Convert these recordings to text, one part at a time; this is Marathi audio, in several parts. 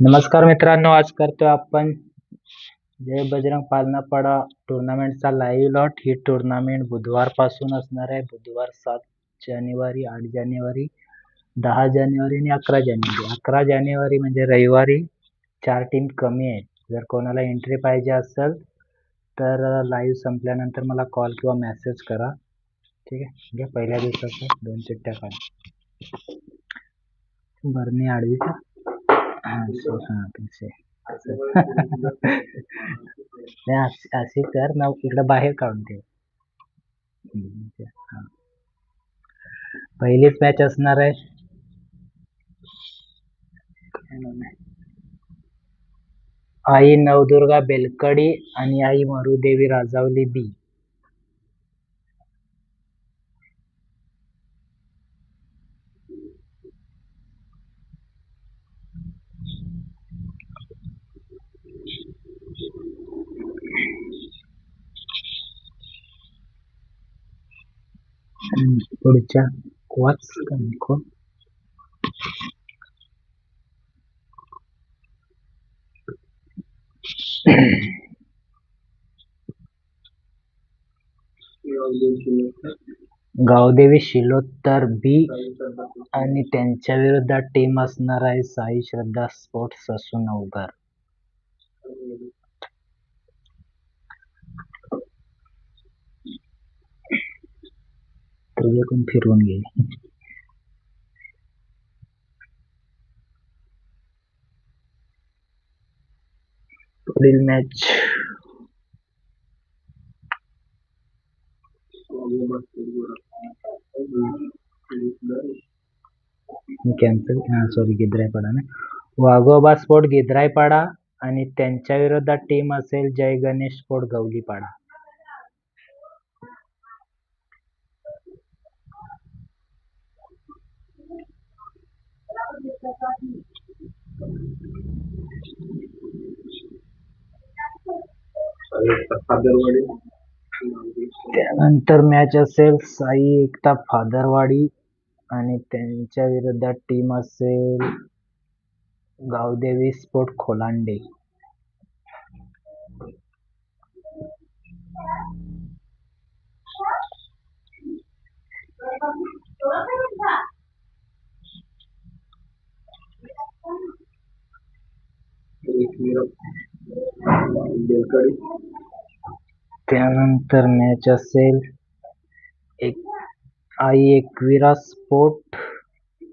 नमस्कार मित्रांनो आज करतोय आपण जय बजरंग पालनापाडा टुर्नामेंटचा लाईव्ह लॉट ही टुर्नामेंट बुधवारपासून असणार आहे. बुधवार सात जानेवारी आठ जानेवारी दहा जानेवारी आणि अकरा जानेवारी. अकरा जानेवारी म्हणजे रविवारी चार टीम कमी आहेत. जर कोणाला एंट्री पाहिजे असेल तर लाईव्ह संपल्यानंतर मला कॉल किंवा मेसेज करा. ठीक आहे. घ्या पहिल्या दिवसाचं दोन चिट्ट्या काढ बरणी आडवी हां तसे अशी कर ना इकडं बाहेर काढून ठेव. पहिलीच मॅच असणार आहे आहे? आई नवदुर्गा बेलकडी आणि आई मरुदेवी राजावली बी. पुढच्या वाच गावदेवी शिलोत्तर बी आणि त्यांच्या विरोधात टीम असणार आहे साई श्रद्धा स्पोर्ट्स ससून अवघर तुझ्याकडून फिरवून घे पुढील मॅच कॅन्सल सॉरी गिद्रायपाडा ना वाघोबा स्पोर्ट गिद्रायपाडा आणि त्यांच्या विरोधात टीम असेल जय गणेश स्पोर्ट गवलीपाडा त्यानंतर मॅच असेल साई एकता फादरवाडी आणि त्यांच्या विरोधात टीम असेल गावदेवी स्पोर्ट खोलांडे. त्यानंतर मॅच असेल. एक आई एकविरा स्पोर्ट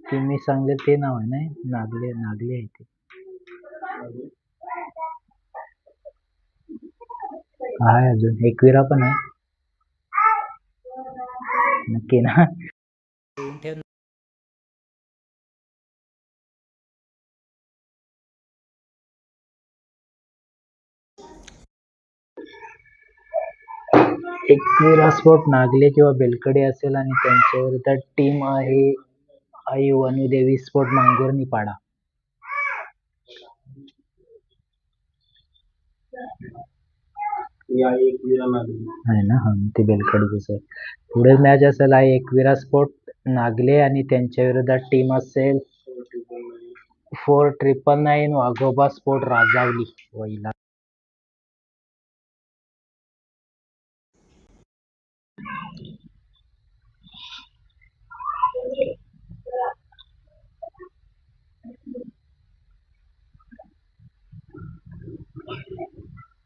ते मी सांगले ते नाव आहे नाही नागले नागले आहे ते. आहे अजून. एकविरा पण आहे. नक्की ना. स्पोर्ट नागले किंवा बेलकडे असेल आणि त्यांच्या विरोधात टीम आहे आई वनुदेवी स्पोर्ट मांगुर्णी पाडा आहे ना? हा ते बेलकडीच आहे पुढे मॅच असेल आहे एकविरा स्पोर्ट नागले आणि त्यांच्या विरोधात टीम असेल. Four triple nine Waghoba sport Rajavali वैला.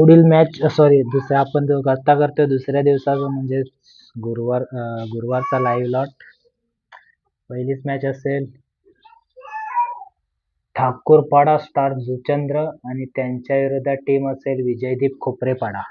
पुढील मॅच सॉरी दुसऱ्या आपण जो आता करतोय दुसऱ्या दिवसाचा म्हणजे गुरुवार गुरुवारचा लाईव्ह लॉट पहिलीच मॅच असेल ठाकूरपाडा स्टार जुचंद्र आणि त्यांच्या विरोधात टीम असेल विजयदीप खोपरेपाडा.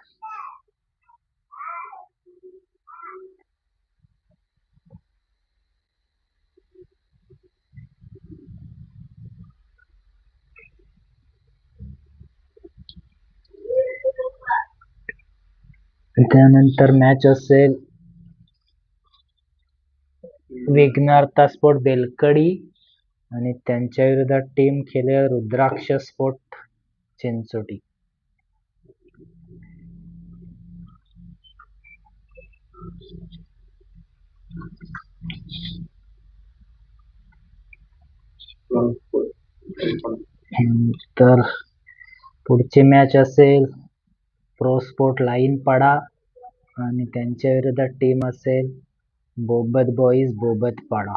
त्यानंतर मॅच असेल विघ्नहर्ता स्पोर्ट बेलकडी आणि त्यांच्या विरोधात टीम खेळेल रुद्राक्ष स्पोर्ट चिंचोटी. तर पुढची मॅच असेल प्रो स्पोर्ट लाईन पडा आणि त्यांच्या विरोधात टीम असेल बोबत बॉईज बोबत पाडा.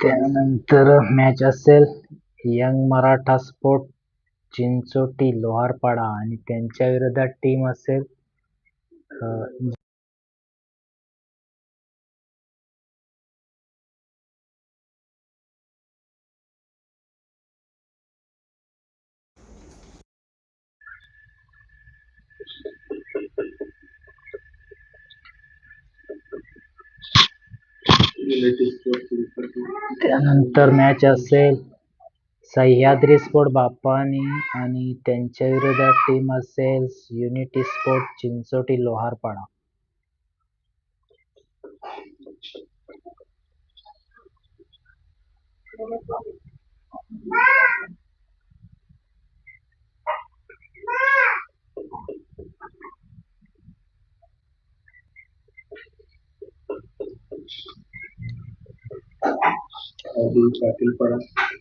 त्यानंतर मॅच असेल. यंग मराठा स्पोर्ट चिंचोटी लोहारपाडा आणि त्यांच्या विरोधात टीम असेल अ, त्यानंतर मॅच असेल सह्याद्री स्पोर्ट बापानी आणि त्यांच्या विरोधात टीम असेल unity sport Chinchoti Loharpada.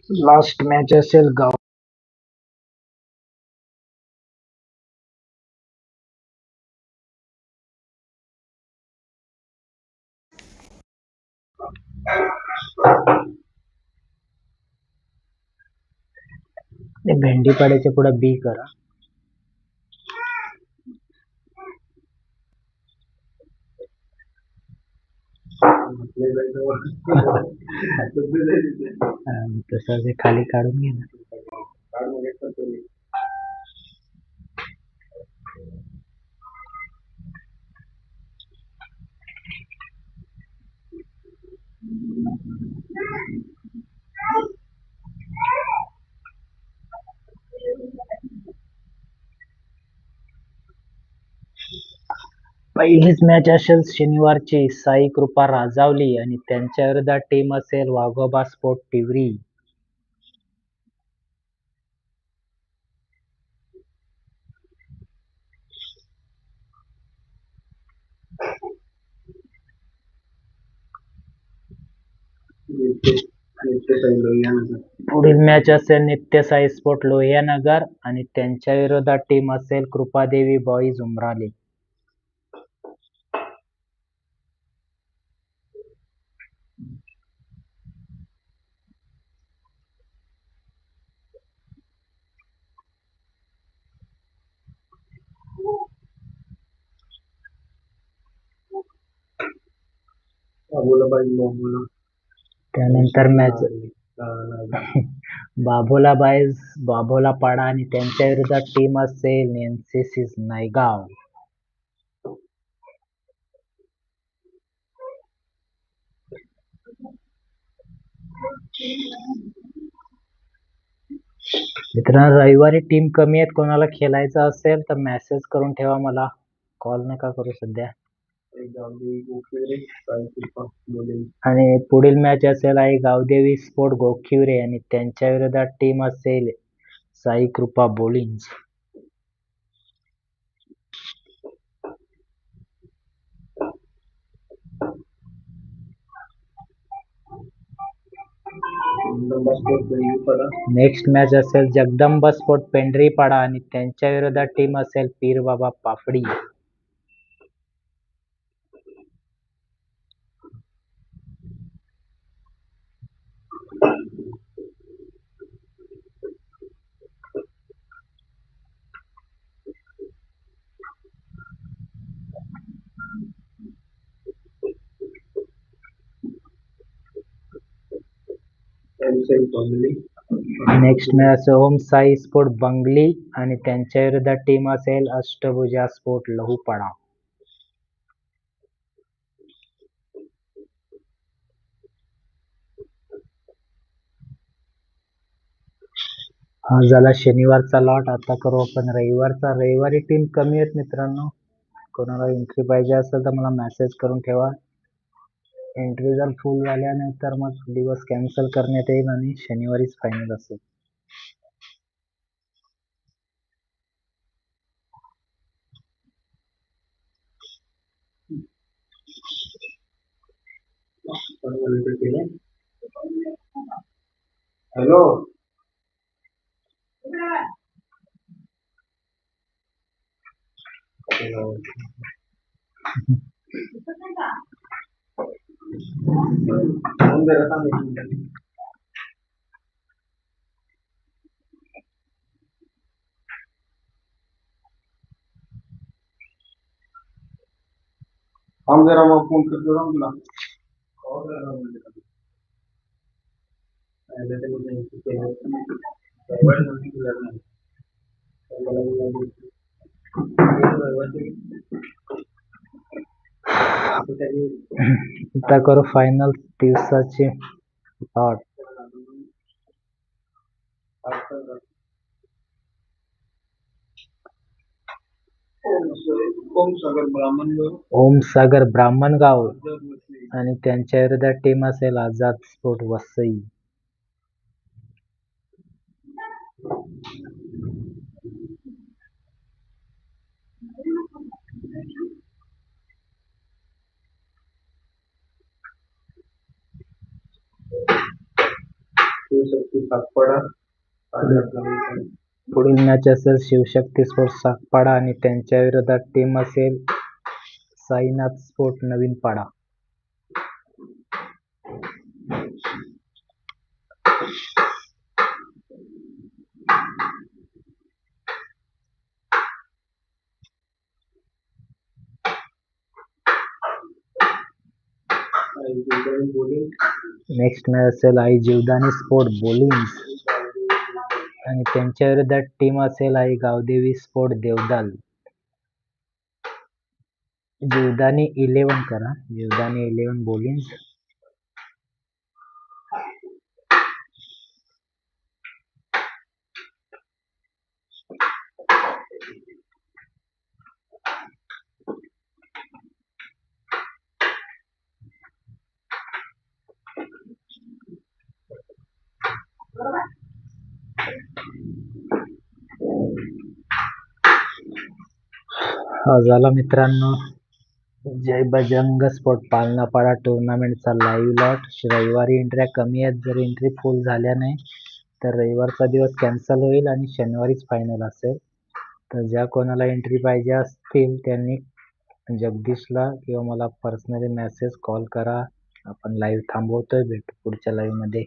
Last match असेल गाव. भेंडी भेंडीपाड्याच्या पुढे बी करा. तसं ते खाली काढून घे ना पहिलीच मॅच असेल. शनिवारची साई कृपा राजावली आणि त्यांच्या विरोधात टीम असेल वाघोबा स्पोर्ट टिवरी पुढील मॅच असेल नित्य साई स्पोर्ट लोहियानगर आणि त्यांच्या विरोधात टीम असेल कृपादेवी बॉईज उमराले. त्यानंतर मॅच बाभोला बाईज बाभोला पाडा आणि त्यांच्या विरोधात टीम असेल एनसीसी नायगाव. मित्रांनो रविवारी टीम कमी आहेत कोणाला खेळायचं असेल तर मेसेज करून ठेवा मला. कॉल नका करू सध्या. आणि पुढील मॅच असेल आहे गावदेवी स्पोर्ट गोखिवरे आणि त्यांच्या विरोधात टीम असेल साई कृपा बोलिंग नेक्स्ट मॅच असेल जगदंबा स्पोर्ट पेंढरीपाडा आणि त्यांच्या विरोधात टीम असेल Pir Baba Papdi next match Om Sai sport Bangli आणि त्यांच्या विरुद्ध टीम असेल अष्टभुजा स्पोर्ट लहूपणा हा झाला शनिवारचा लॉट आता करू आपण रविवारचा. रविवारी टीम कमी आहेत मित्रांनो. कोणाला एंट्री पाहिजे असेल तर मला मेसेज करून ठेवा. एंट्री जर फुल झाल्यानंतर मग दिवस कॅन्सल करण्यात येईल आणि शनिवारीच फायनल असेल. हॅलो. फोन जरा थांब एक मिनिट. जरा मग फोन करतो ना तुला हो, जरा म्हणजे काय. नाही, नाही, नाही, नाही, ते नाही. रविवारी नव्हती तुला नाही. रविवारी नव्हती. रविवारी. आता त्याची- आता करू फायनल दिवसाचे लॉट ओम सागर ब्राह्मण गाव ब्राह्मणगाव आणि त्यांच्या विरोधात टीम असेल आझाद स्पोर्ट वसई. शिवशक्ती सातपाडा पुढील शिवशक्ती स्पोर्ट सागपाडा आणि त्यांच्या विरोधात टीम असेल साईनाथ स्पोर्ट नवीन पाडा. नेक्स्ट मॅच असेल आई जीवदानी स्पोर्ट बोलिंग आणि त्यांच्या विरोधात टीम असेल आई गावदेवी स्पोर्ट देवदाल. जीवदानी इलेवन करा. जीवदानी इलेवन बोलिंग हा झाला मित्रांनो. जय बजरंग स्पोर्ट पालनापाडा टुर्नामेंटचा लाईव्ह लॉट रविवारी एंट्र्या कमी आहेत. जर एंट्री फुल झाल्या नाही तर रविवारचा दिवस कॅन्सल होईल आणि शनिवारीच फायनल असेल. तर ज्या कोणाला एंट्री पाहिजे असतील त्यांनी जगदीशला किंवा मला पर्सनली मेसेज कॉल करा. आपण लाईव्ह थांबवतोय. भेटू पुढच्या लाईव्हमध्ये